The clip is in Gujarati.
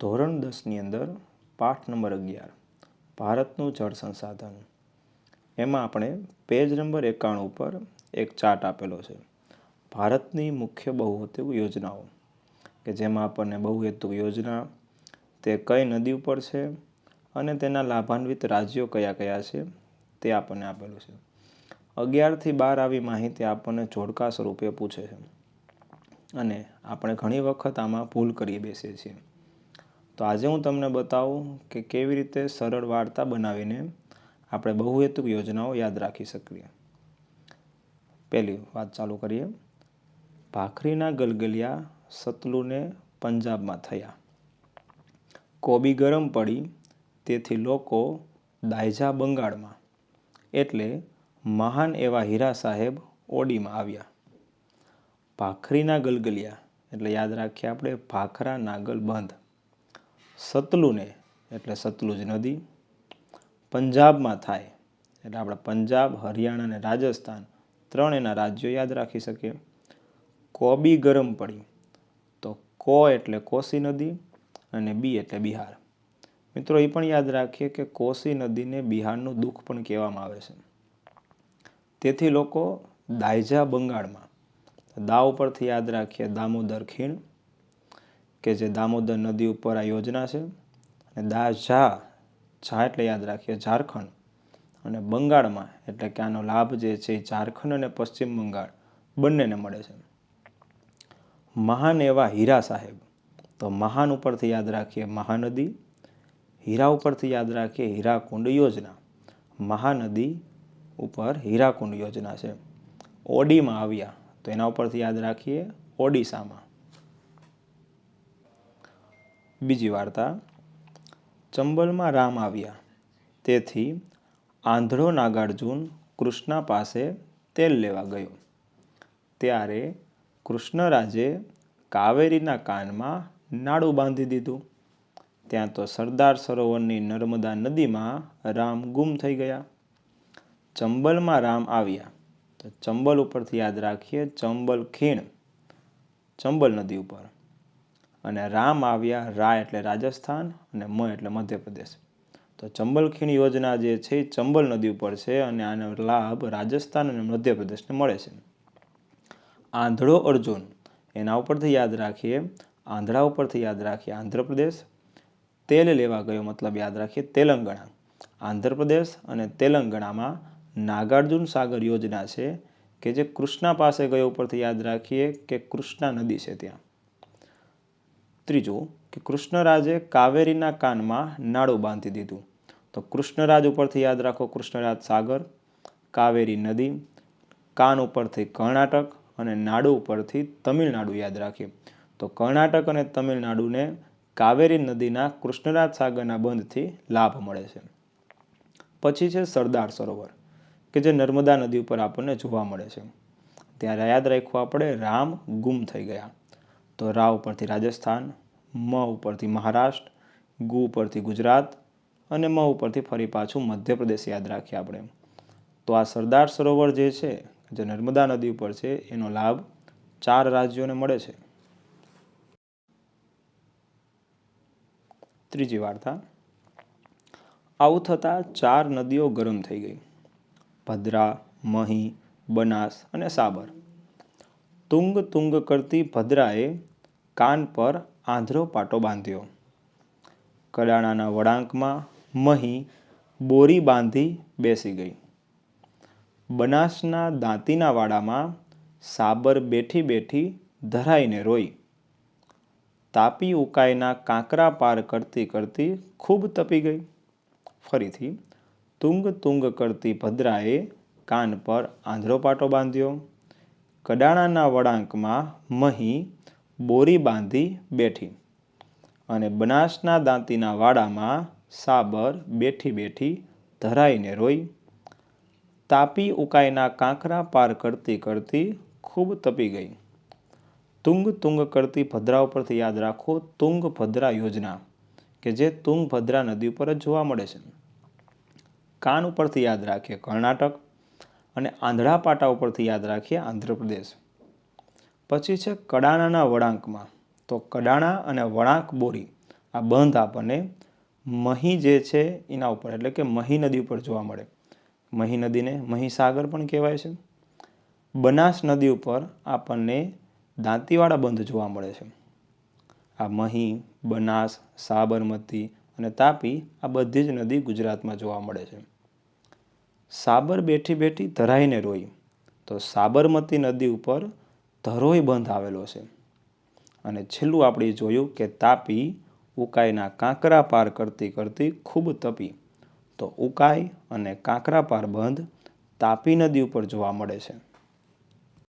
ધોરણ દસની અંદર પાઠ નંબર અગિયાર, ભારતનું જળ સંસાધન. એમાં આપણે પેજ નંબર એકાણું ઉપર એક ચાર્ટ આપેલો છે. ભારતની મુખ્ય બહુહેતુક યોજનાઓ, કે જેમાં આપણને બહુહેતુક યોજના, તે કઈ નદી ઉપર છે, અને તેના લાભાન્વિત રાજ્યો કયા કયા છે, તે આપણને આપેલું છે. અગિયારથી બાર આવી માહિતી આપણને જોડકા સ્વરૂપે પૂછે છે. અને આપણે ઘણી વખત આમાં ભૂલ કરી બેસીએ છીએ. તો આજે હું તમને બતાવું કે કેવી રીતે સરળ વાર્તા બનાવીને આપણે બહુહેતુક યોજનાઓ યાદ રાખી શકીએ. પહેલી વાત ચાલુ કરીએ. ભાખરીના ગલગલિયા સતલુને પંજાબમાં થયા. કોબી ગરમ પડી, તેથી લોકો દાયજા બંગાળમાં, એટલે મહાન એવા હીરા સાહેબ ઓડીમાં આવ્યા. ભાખરીના ગલગલિયા, એટલે યાદ રાખીએ આપણે, ભાખરા નાગલ બંધ. સતલુને, એટલે સતલુજ નદી, પંજાબમાં થાય, એટલે આપણે પંજાબ, હરિયાણા અને રાજસ્થાન ત્રણ એના રાજ્યો યાદ રાખી શકીએ. કોબી ગરમ પડી, તો કો એટલે કોસી નદી અને બી એટલે બિહાર. મિત્રો, એ પણ યાદ રાખીએ કે કોસી નદીને બિહારનું દુઃખ પણ કહેવામાં આવે છે. તેથી લોકો દાયજા બંગાળમાં, દાવ પરથી યાદ રાખીએ, દામોદર ખીણ કે જે દામોદર નદી ઉપર આ યોજના છે. અને દા ઝા ઝા એટલે યાદ રાખીએ, ઝારખંડ. અને બંગાળમાં, એટલે કે આનો લાભ જે છે એ ઝારખંડ અને પશ્ચિમ બંગાળ બંનેને મળે છે. મહાન એવા હીરા સાહેબ. તો મહાન ઉપરથી યાદ રાખીએ મહાનદી. હીરા ઉપરથી યાદ રાખીએ હીરાકુંડ યોજના. મહાનદી ઉપર હીરાકુંડ યોજના છે. ઓડીમાં આવ્યા. તો એના ઉપરથી યાદ રાખીએ ઓડિશામાં. બીજી વાર્તા. ચંબલમાં રામ આવ્યા. તેથી આંધળો નાગાર્જુન કૃષ્ણ પાસે તેલ લેવા ગયો. ત્યારે કૃષ્ણરાજે કાવેરીના કાનમાં નાડું બાંધી દીધું. ત્યાં તો સરદાર સરોવરની નર્મદા નદીમાં રામ ગુમ થઈ ગયા. ચંબલમાં રામ આવ્યા. તો ચંબલ ઉપરથી યાદ રાખીએ, ચંબલ ખીણ, ચંબલ નદી ઉપર. અને રામ આવ્યા રા એટલે રાજસ્થાન અને મ એટલે મધ્યપ્રદેશ. તો ચંબલ ખીણ યોજના જે છે, એ ચંબલ નદી ઉપર છે અને આનો લાભ રાજસ્થાન અને મધ્યપ્રદેશને મળે છે. આંધળો અર્જુન, એના ઉપરથી યાદ રાખીએ, આંધળા ઉપરથી યાદ રાખીએ આંધ્રપ્રદેશ, તેલ લેવા ગયો મતલબ યાદ રાખીએ તેલંગણા. આંધ્રપ્રદેશ અને તેલંગણામાં નાગાર્જુન સાગર યોજના છે કે જે કૃષ્ણા પાસે ગયો ઉપરથી યાદ રાખીએ કે કૃષ્ણા નદી છે ત્યાં. ત્રીજું કે કૃષ્ણરાજે કાવેરીના કાનમાં નાળું બાંધી દીધું. તો કૃષ્ણરાજ ઉપરથી યાદ રાખો, કૃષ્ણરાજ સાગર, કાવેરી નદી, કાન ઉપરથી કર્ણાટક અને નાડુ ઉપરથી તમિલનાડુ યાદ રાખીએ. તો કર્ણાટક અને તમિલનાડુને કાવેરી નદીના કૃષ્ણરાજ સાગરના બંધથી લાભ મળે છે. પછી છે સરદાર સરોવર, કે જે નર્મદા નદી ઉપર આપણને જોવા મળે છે. ત્યારે યાદ રાખવું આપણે રામ ગુમ થઈ ગયા. તો રા ઉપરથી રાજસ્થાન, મ ઉપરથી મહારાષ્ટ્ર, ગુ ઉપરથી ગુજરાત અને મ ઉપરથી ફરી પાછું મધ્યપ્રદેશ યાદ રાખીએ આપણે. તો આ સરદાર સરોવર જે છે, જે નર્મદા નદી ઉપર છે, એનો લાભ ચાર રાજ્યોને મળે છે. ત્રીજી વાર્તા. આવું થતાં ચાર નદીઓ ગરમ થઈ ગઈ. ભદ્રા, મહી, બનાસ અને સાબર. તુંગ તુંગ કરતી ભદ્રાએ કાન પર આંધળો પાટો બાંધ્યો. કડાણાના વળાંકમાં મહી બોરી બાંધી બેસી ગઈ. બનાસના દાંતીના વાડામાં સાબર બેઠી બેઠી ધરાઈને રોઈ. તાપી ઉકાઈના કાંકરા પાર કરતી કરતી ખૂબ તપી ગઈ. ફરીથી તુંગ તુંગ કરતી ભદ્રાએ કાન પર આંધળો પાટો બાંધ્યો. કડાણાના વળાંકમાં મહી બોરી બાંધી બેઠી અને બનાસના દાંતીના વાડામાં સાબર બેઠી બેઠી ધરાઈને રોઈ. તાપી ઉકાઈના કાંકરા પાર કરતી કરતી ખૂબ તપી ગઈ. તુંગ તુંગ કરતી ભદ્રા ઉપરથી યાદ રાખો, તુંગ ભદ્રા યોજના, કે જે તુંગભદ્રા નદી ઉપર જ જોવા મળે છે. કાન ઉપરથી યાદ રાખીએ કર્ણાટક અને આંધળા પાટા ઉપરથી યાદ રાખીએ આંધ્રપ્રદેશ. પછી છે કડાણાના વળાંકમાં. તો કડાણા અને વળાંક બોરી. આ બંધ આપણને મહી જે છે એના ઉપર, એટલે કે મહી નદી ઉપર જોવા મળે. મહી નદીને મહીસાગર પણ કહેવાય છે. બનાસ નદી ઉપર આપણને દાંતીવાળા બંધ જોવા મળે છે. આ મહી, બનાસ, સાબરમતી અને તાપી આ બધી જ નદી ગુજરાતમાં જોવા મળે છે. સાબર બેઠી બેઠી ધરાઈને રોઈ. તો સાબરમતી નદી ઉપર ધરોઈ બંધ આવેલો છે. અને છેલ્લું આપણે જોયું કે તાપી ઉકાઈના કાંકરા પાર કરતી કરતી ખૂબ તપી. તો ઉકાઈ અને કાંકરા પાર બંધ તાપી નદી ઉપર જોવા મળે છે.